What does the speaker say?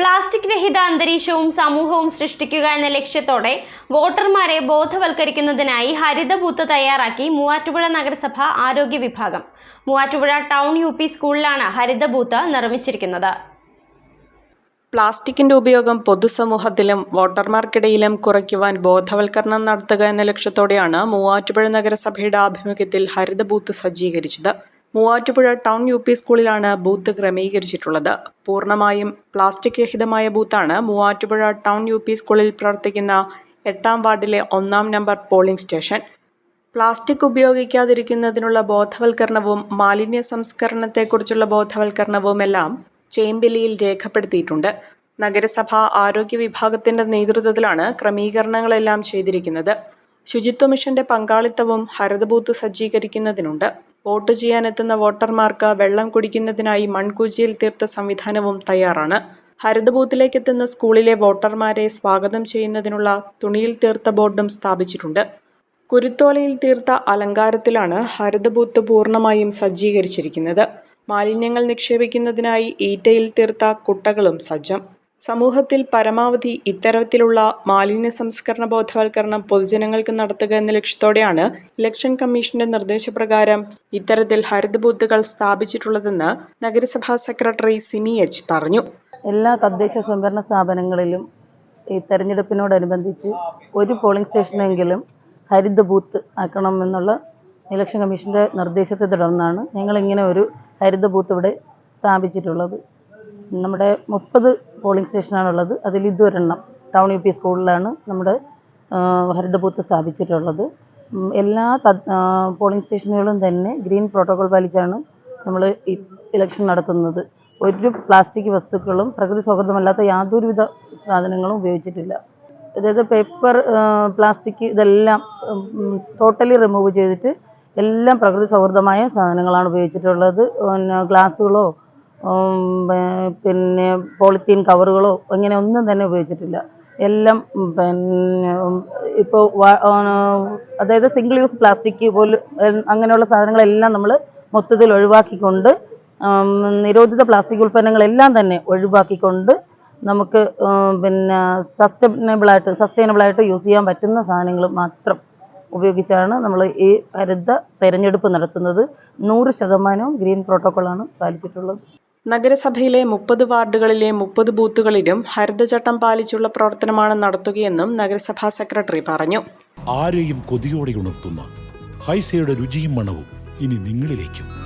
Plastic രഹിത അന്തരീക്ഷവും സമൂഹവും സൃഷ്ടിക്കുക എന്ന ലക്ഷ്യത്തോടെ വോട്ടർമാരെ ബോധവൽക്കരിക്കുന്നതിനായി ഹരിത ബൂത്ത് തയ്യാറാക്കി മൂവാറ്റുപുഴ നഗരസഭ ആരോഗ്യ വിഭാഗം. മൂവാറ്റുപുഴ ടൗൺ യു പി സ്കൂളിലാണ് ഹരിത ബൂത്ത് നിർമ്മിച്ചിരിക്കുന്നത്. പ്ലാസ്റ്റിക്കിന്റെ ഉപയോഗം പൊതുസമൂഹത്തിലും വോട്ടർമാർക്കിടയിലും കുറയ്ക്കുവാൻ ബോധവൽക്കരണം നടത്തുക എന്ന ലക്ഷ്യത്തോടെയാണ് മൂവാറ്റുപുഴ നഗരസഭയുടെ ആഭിമുഖ്യത്തിൽ ഹരിത ബൂത്ത് സജ്ജീകരിച്ചത്. മൂവാറ്റുപുഴ ടൗൺ യു പി സ്കൂളിലാണ് ബൂത്ത് ക്രമീകരിച്ചിട്ടുള്ളത്. പൂർണമായും പ്ലാസ്റ്റിക് രഹിതമായ ബൂത്താണ് മൂവാറ്റുപുഴ ടൗൺ യു പി സ്കൂളിൽ പ്രവർത്തിക്കുന്ന എട്ടാം വാർഡിലെ ഒന്നാം നമ്പർ പോളിംഗ് സ്റ്റേഷൻ. പ്ലാസ്റ്റിക് ഉപയോഗിക്കാതിരിക്കുന്നതിനുള്ള ബോധവൽക്കരണവും മാലിന്യ സംസ്കരണത്തെക്കുറിച്ചുള്ള ബോധവൽക്കരണവും എല്ലാം ചേമ്പിലിയിൽ രേഖപ്പെടുത്തിയിട്ടുണ്ട്. നഗരസഭ ആരോഗ്യ വിഭാഗത്തിന്റെ നേതൃത്വത്തിലാണ് ക്രമീകരണങ്ങളെല്ലാം ചെയ്തിരിക്കുന്നത്. ശുചിത്വ മിഷന്റെ പങ്കാളിത്തവും ഹരിതബൂത്ത് സജ്ജീകരിക്കുന്നതിനുണ്ട്. വോട്ട് ചെയ്യാനെത്തുന്ന വോട്ടർമാർക്ക് വെള്ളം കുടിക്കുന്നതിനായി മൺകൂജിയിൽ തീർത്ത സംവിധാനവും തയ്യാറാണ്. ഹരിതബൂത്തിലേക്ക് എത്തുന്ന സ്കൂളിലെ വോട്ടർമാരെ സ്വാഗതം ചെയ്യുന്നതിനുള്ള തുണിയിൽ തീർത്ത ബോർഡും സ്ഥാപിച്ചിട്ടുണ്ട്. കുരുത്തോലയിൽ തീർത്ത അലങ്കാരത്തിലാണ് ഹരിതബൂത്ത് പൂർണമായും സജ്ജീകരിച്ചിരിക്കുന്നത്. മാലിന്യങ്ങൾ നിക്ഷേപിക്കുന്നതിനായി ഈറ്റയിൽ തീർത്ത കുട്ടകളും സജ്ജം. സമൂഹത്തിൽ പരമാവധി ഇത്തരത്തിലുള്ള മാലിന്യ സംസ്കരണ ബോധവൽക്കരണം പൊതുജനങ്ങൾക്ക് നടത്തുക എന്ന ലക്ഷ്യത്തോടെയാണ് ഇലക്ഷൻ കമ്മീഷന്റെ നിർദ്ദേശപ്രകാരം ഇത്തരത്തിൽ ഹരിത ബൂത്തുകൾ സ്ഥാപിച്ചിട്ടുള്ളതെന്ന് നഗരസഭാ സെക്രട്ടറി സിമി എച്ച് പറഞ്ഞു. എല്ലാ തദ്ദേശ സ്വയംഭരണ സ്ഥാപനങ്ങളിലും ഈ തെരഞ്ഞെടുപ്പിനോടനുബന്ധിച്ച് ഒരു പോളിംഗ് സ്റ്റേഷനെങ്കിലും ഹരിത ബൂത്ത് ആക്കണമെന്നുള്ള ഇലക്ഷൻ കമ്മീഷന്റെ നിർദ്ദേശത്തെ തുടർന്നാണ് ഞങ്ങൾ ഇങ്ങനെ ഒരു ഹരിത ബൂത്ത് ഇവിടെ സ്ഥാപിച്ചിട്ടുള്ളത്. നമ്മുടെ മുപ്പത് പോളിംഗ് സ്റ്റേഷനാണുള്ളത് അതിൽ ഇതൊരെണ്ണം ടൗൺ യു പി സ്കൂളിലാണ് നമ്മുടെ ഹരിതബൂത്ത് ഹരിത ബൂത്ത് സ്ഥാപിച്ചിട്ടുള്ളത് എല്ലാ പോളിംഗ് സ്റ്റേഷനുകളും തന്നെ ഗ്രീൻ പ്രോട്ടോകോൾ പാലിച്ചാണ് നമ്മൾ ഇലക്ഷൻ നടത്തുന്നത്. ഒരു പ്ലാസ്റ്റിക് വസ്തുക്കളും പ്രകൃതി സൗഹൃദമല്ലാത്ത യാതൊരുവിധ സാധനങ്ങളും ഉപയോഗിച്ചിട്ടില്ല. അതായത് പേപ്പർ പ്ലാസ്റ്റിക് ഇതെല്ലാം ടോട്ടലി റിമൂവ് ചെയ്തിട്ട് എല്ലാം പ്രകൃതി സൗഹൃദമായ സാധനങ്ങളാണ് ഉപയോഗിച്ചിട്ടുള്ളത്. പിന്നെ ഗ്ലാസ്സുകളോ പിന്നെ പോളിത്തീൻ കവറുകളോ അങ്ങനെ ഒന്നും തന്നെ ഉപയോഗിച്ചിട്ടില്ല. എല്ലാം പിന്നെ ഇപ്പോൾ അതായത് സിംഗിൾ യൂസ് പ്ലാസ്റ്റിക് പോലും അങ്ങനെയുള്ള സാധനങ്ങളെല്ലാം നമ്മൾ മൊത്തത്തിൽ ഒഴിവാക്കിക്കൊണ്ട് നിരോധിത പ്ലാസ്റ്റിക് ഉൽപ്പന്നങ്ങളെല്ലാം തന്നെ ഒഴിവാക്കിക്കൊണ്ട് നമുക്ക് പിന്നെ സസ്റ്റൈനബിളായിട്ട് സസ്റ്റൈനബിളായിട്ട് യൂസ് ചെയ്യാൻ പറ്റുന്ന സാധനങ്ങൾ മാത്രം ഉപയോഗിച്ചാണ് നമ്മൾ ഈ ഹരിത തെരഞ്ഞെടുപ്പ് നടത്തുന്നത്. നൂറ് ശതമാനവും ഗ്രീൻ പ്രോട്ടോക്കോളാണ് പാലിച്ചിട്ടുള്ളത്. നഗരസഭയിലെ മുപ്പത് വാർഡുകളിലെ മുപ്പത് ബൂത്തുകളിലും ഹരിതചട്ടം പാലിച്ചുള്ള പ്രവർത്തനമാണ് നടത്തുകയെന്നും നഗരസഭാ സെക്രട്ടറി പറഞ്ഞു. ആരെയും കൊതിയോടെ ഉണർത്തുന്ന ഹൈസയുടെ രുചിയും മണവും ഇനി നിങ്ങളിലേക്കും.